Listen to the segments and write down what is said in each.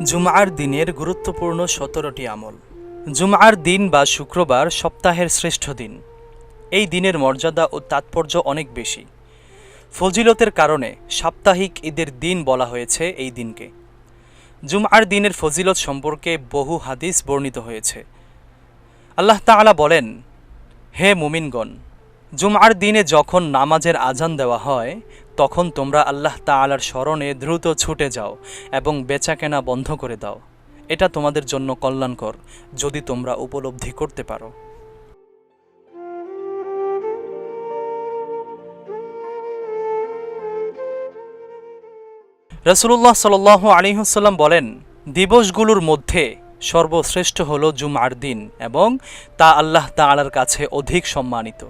জুমআর দিনের গুরুত্বপূর্ণ সতেরোটি আমল। জুমআর দিন বা শুক্রবার সপ্তাহের শ্রেষ্ঠ দিন। এই দিনের মর্যাদা ও তাৎপর্য অনেক বেশি। ফজিলতের কারণে সাপ্তাহিক ঈদের দিন বলা হয়েছে এই দিনকে। জুমআর দিনের ফজিলত সম্পর্কে বহু হাদিস বর্ণিত হয়েছে। আল্লাহ তাআলা বলেন, হে মুমিনগণ জুমআর দিনে যখন নামাজের আজান দেওয়া হয়, তখন তোমরা আল্লাহ তাআলার স্মরণে দ্রুত ছুটে যাও এবং বেচাকেনা বন্ধ করে দাও। এটা তোমাদের জন্য কল্যাণকর, যদি তোমরা উপলব্ধি করতে পারো। রসুল্লাহ সাল আলিহাসাল্লাম বলেন, দিবসগুলোর মধ্যে সর্বশ্রেষ্ঠ হল জুমআর দিন এবং তা আল্লাহ তাআলার কাছে অধিক সম্মানিত।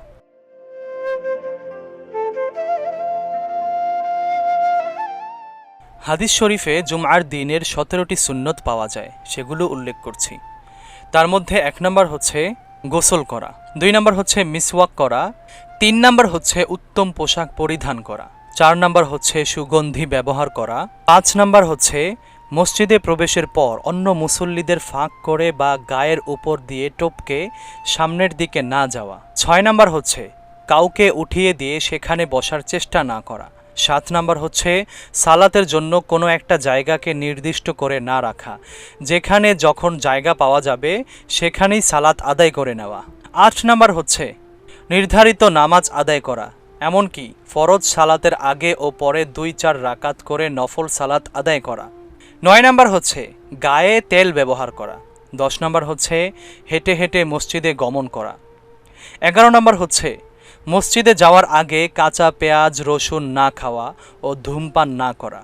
হাদিস শরীফে জুমআর দিনের সতেরোটি সুন্নত পাওয়া যায়, সেগুলো উল্লেখ করছি। তার মধ্যে এক নম্বর হচ্ছে গোসল করা, দুই নম্বর হচ্ছে মিসওয়াক করা, তিন নম্বর হচ্ছে উত্তম পোশাক পরিধান করা, চার নম্বর হচ্ছে সুগন্ধি ব্যবহার করা, পাঁচ নম্বর হচ্ছে মসজিদে প্রবেশের পর অন্য মুসল্লিদের ফাঁক করে বা গায়ের উপর দিয়ে টপকে সামনের দিকে না যাওয়া, ছয় নম্বর হচ্ছে কাউকে উঠিয়ে দিয়ে সেখানে বসার চেষ্টা না করা সাত নাম্বার হচ্ছে, সালাতের জন্য কোনো একটা জায়গাকে নির্দিষ্ট করে না রাখা। যেখানে যখন জায়গা পাওয়া যাবে, সেখানেই সালাত আদায় করে নেওয়া। আট নাম্বার হচ্ছে, নির্ধারিত নামাজ আদায় করা। এমনকি ফরজ সালাতের আগে ও পরে দুই চার রাকাত করে নফল সালাত আদায় করা। নয় নাম্বার হচ্ছে, গায়ে তেল ব্যবহার করা। দশ নাম্বার হচ্ছে, হেঁটে হেঁটে মসজিদে গমন করা। এগারো নম্বর হচ্ছে মসজিদে যাওয়ার আগে কাঁচা পেঁয়াজ রসুন না খাওয়া ও ধূমপান না করা।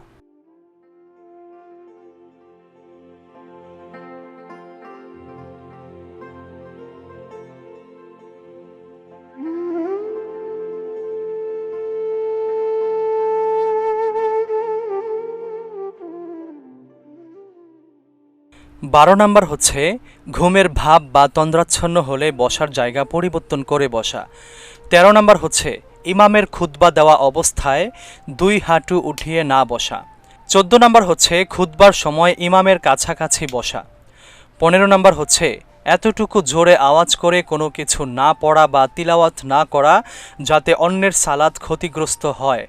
বারো নম্বর হচ্ছে, ঘুমের ভাব বা তন্দ্রাচ্ছন্ন হলে বসার জায়গা পরিবর্তন করে বসা। তেরো নম্বর হচ্ছে, ইমামের খুতবা দেওয়া অবস্থায় দুই হাঁটু উঠিয়ে না বসা। চোদ্দ নম্বর হচ্ছে, খুতবার সময় ইমামের কাছাকাছি বসা। পনেরো নম্বর হচ্ছে, এতটুকু জোরে আওয়াজ করে কোনো কিছু না পড়া বা তিলাওয়াত না করা যাতে অন্যের সালাদ ক্ষতিগ্রস্ত হয়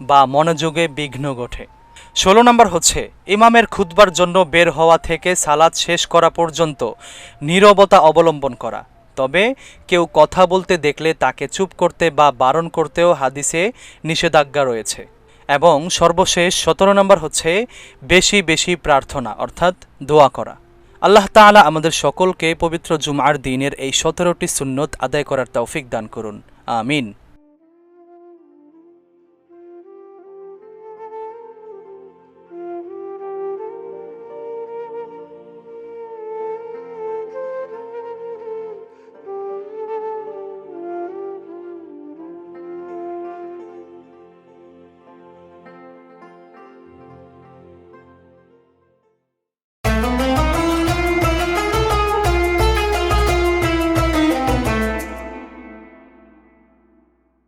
বা মনোযোগে বিঘ্ন ঘটে। ষোলো নম্বর হচ্ছে, ইমামের খুতবার জন্য বের হওয়া থেকে সালাদ শেষ করা পর্যন্ত নীরবতা অবলম্বন করা। তবে কেউ কথা বলতে দেখলে তাকে চুপ করতে বা বারণ করতেও হাদিসে নিষেধাজ্ঞা রয়েছে। এবং সর্বশেষ সতেরো নম্বর হচ্ছে, বেশি বেশি প্রার্থনা, অর্থাৎ দোয়া করা। আল্লাহ তাআলা আমাদের সকলকে পবিত্র জুমার দিনের এই সতেরোটি সুন্নত আদায় করার তৌফিক দান করুন। আমিন।